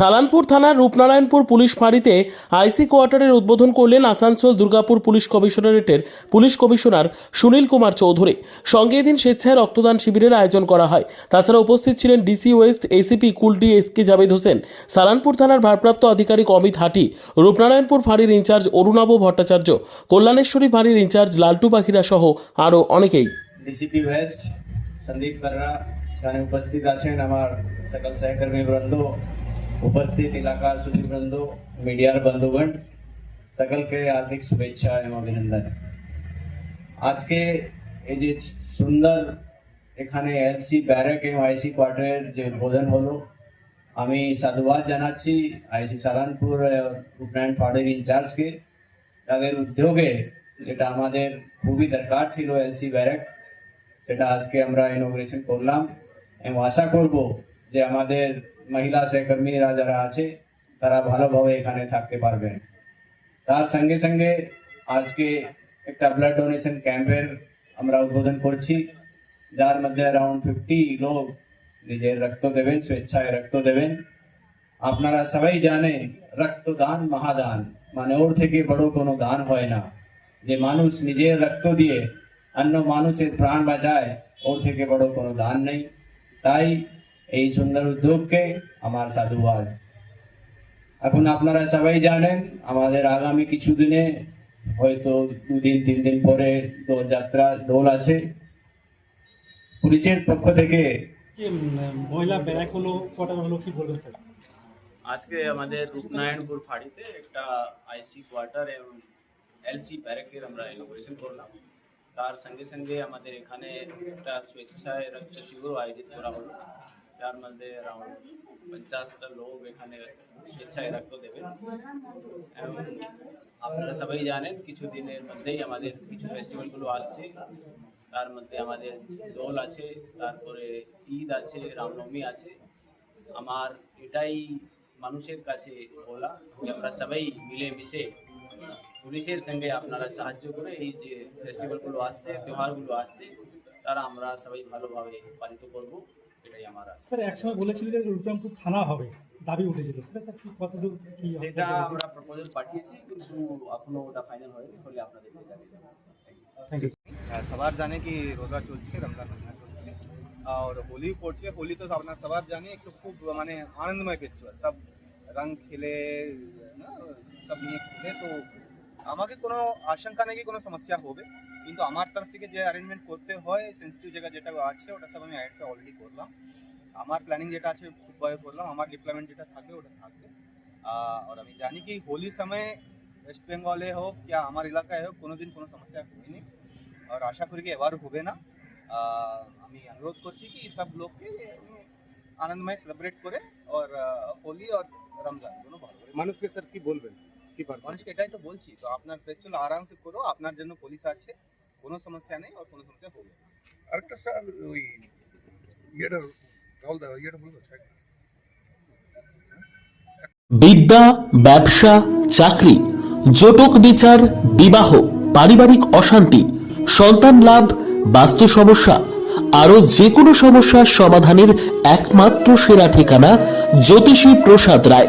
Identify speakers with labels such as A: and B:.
A: সালানপুর থানার রূপনারায়ণপুর পুলিশ ফাঁড়িতে আইসি কোয়ার্টারের উদ্বোধন করলেন আসানসোল দুর্গাপুর পুলিশ কমিশনারেটের পুলিশ কমিশনার সুনীল কুমার চৌধুরী। সঙ্গে এদিন স্বেচ্ছায় রক্তদান শিবিরের আয়োজন করা হয়। তাছাড়া উপস্থিত ছিলেন DC west, ACP Kulti S K Javed Hossain, Salanpur থানার ভারপ্রাপ্ত আধিকারিক অমিত হাটি, রূপনারায়ণপুর ফাঁড়ির ইনচার্জ অরুণাব ভট্টাচার্য, কল্যাণেশ্বরী ফাঁড়ির ইনচার্জ লালটু পাখিরা সহ আরও অনেকেই।
B: ডিসিপি ওয়েস্ট, সন্দীপ উপস্থিত আছেন আমার সকল সহকর্মী বৃন্দ। ઉપસ્થિત ইলাকার সুদী বৃন্দ মিডিয়ার বন্ধুগণ সকলকে হার্দিক শুভেচ্ছা এবং অভিনন্দন আজকে এই যে সুন্দর এখানে এলসি ব্যারাক এবং আইসি কোয়ার্টারের যে উদ্বোধন হলো আমি সাধুবাদ জানাচ্ছি আইসি সালানপুর রূপনারায়ণ ফাড়ের ইনচার্জকে তাদের উদ্যোগে যেটা আমাদের খুবই দরকার ছিল এলসি ব্যারাক সেটা আজকে আমরা ইনোগ্রেশন করলাম এবং আশা করব যে আমাদের মহিলা সহকর্মীরা যারা আছে, তারা ভালোভাবে এখানে থাকতে পারবেন। তার সঙ্গে সঙ্গে আজকে একটা ব্লাড ডোনেশন ক্যাম্পের আমরা উদ্বোধন করছি। যার মধ্যে অ্যারাউন্ড ফিফটি লোক নিজের রক্ত দেবেন, স্বেচ্ছায় রক্ত দেবেন। আপনারা সবাই জানে, রক্তদান মহাদান। মানে ওর থেকে বড় কোনো দান হয় না। যে মানুষ নিজের রক্ত দিয়ে অন্য মানুষের প্রাণ বাঁচায়, ওর থেকে বড় কোনো দান নেই। তাই এই সুন্দর উদ্যোগকে আমার সাধুবাদ। এখন আপনারা সবাই জানেন আমাদের আগামী কিছু দিনে হয়তো দুদিন তিন দিন পরে দোল যাত্রা দোল আছে। পুলিশের পক্ষ থেকে
C: মহিলা ব্যারাক হলো কটা হলো কি বলবেন স্যার?
D: আজকে আমাদের রূপনারায়ণপুর ফাঁড়িতে একটা আইসি কোয়ার্টার এবং এলসি ব্যারাকের আমরা ইনোগ্রেশন করলাম। তার সঙ্গে সঙ্গে আমাদের এখানে একটা স্বেচ্ছায় রক্ত শিবির আয়োজিত করা হলো। তার মধ্যে অ্যারাউন্ড পঞ্চাশটা লোক এখানে স্বেচ্ছায় রক্ত দেবে। এবং আপনারা সবাই জানেন কিছু দিনের মধ্যেই আমাদের কিছু ফেস্টিভ্যালগুলো আসছে। তার মধ্যে আমাদের দোল আছে, তারপরে ঈদ আছে, রামনবমী আছে। আমার এটাই মানুষের কাছে বলা যে আমরা সবাই মিলেমিশে পুলিশের সঙ্গে আপনারা সাহায্য করে এই যে ফেস্টিভ্যালগুলো আসছে ব্যবহারগুলো আসছে, তারা আমরা সবাই ভালোভাবে পালিত করব। এটাই আমার আশা
C: স্যার একসময় বলেছিল যে রূপরামপুর থানা হবে দাবি উঠেছিল। সেটা স্যার কি কতদূর কি
D: সেটা আমরা প্রপোজাল পাঠিয়েছি কিন্তু এখনও ওটা ফাইনাল হয়নি হলে আপনাদেরকে জানিয়ে দেবো।
C: থ্যাংক ইউ
E: সবার জানে কি রোজা চলছে রমজান চলছে। আর হোলি পড়ছে হোলি তো আপনার সবার জানে একটু খুব মানে আনন্দময় ফেস্টিভ্যাল সব রং খেলে না, সব নিয়ে খেলে তো আমাকে কোনো আশঙ্কা নেই কি কোনো সমস্যা হবে। কিন্তু আমার তরফ থেকে যে অ্যারেঞ্জমেন্ট করতে হয় সেন্সিটিভ জায়গা যেটা আছে ওটা সব আমি আইডসে অলরেডি করলাম। আমার প্ল্যানিং যেটা আছে খুবভাবে করলাম। আমার ডিপ্লয়মেন্ট যেটা থাকবে ওটা থাকবে। আহ, আর আমি জানি কি হোলির সময় ওয়েস্ট বেঙ্গলে হোক या আমার এলাকায় হোক কোনোদিন কোনো সমস্যা হয়নি। আর আশা করি কি এবার হবে না। আহ, আমি অনুরোধ করছি কি সব লোককে আনন্দময় সেলিব্রেট করে আর হোলি আর রমজান দুটো ভালো করে
F: মানুষকে স্যার কি বলবেন? কি
E: মানুষকে এটাই তো বলছি তো আপনার ফেস্টিভ্যাল আরামসে করো আপনার জন্য পুলিশ আছে কোনো সমস্যা নেই আর কোনো সমস্যা হবে না।
F: আরেকটা স্যার ওই ইয়েটা রাহুল দা ইয়েটা বলব
A: বিদ্যা ব্যবসা চাকরি জটক বিচার বিবাহ পারিবারিক অশান্তি সন্তান লাভ বাস্তু সমস্যা আরও যে কোনো সমস্যার সমাধানের একমাত্র সেরা ঠিকানা জ্যোতিষী প্রসাদ রায়।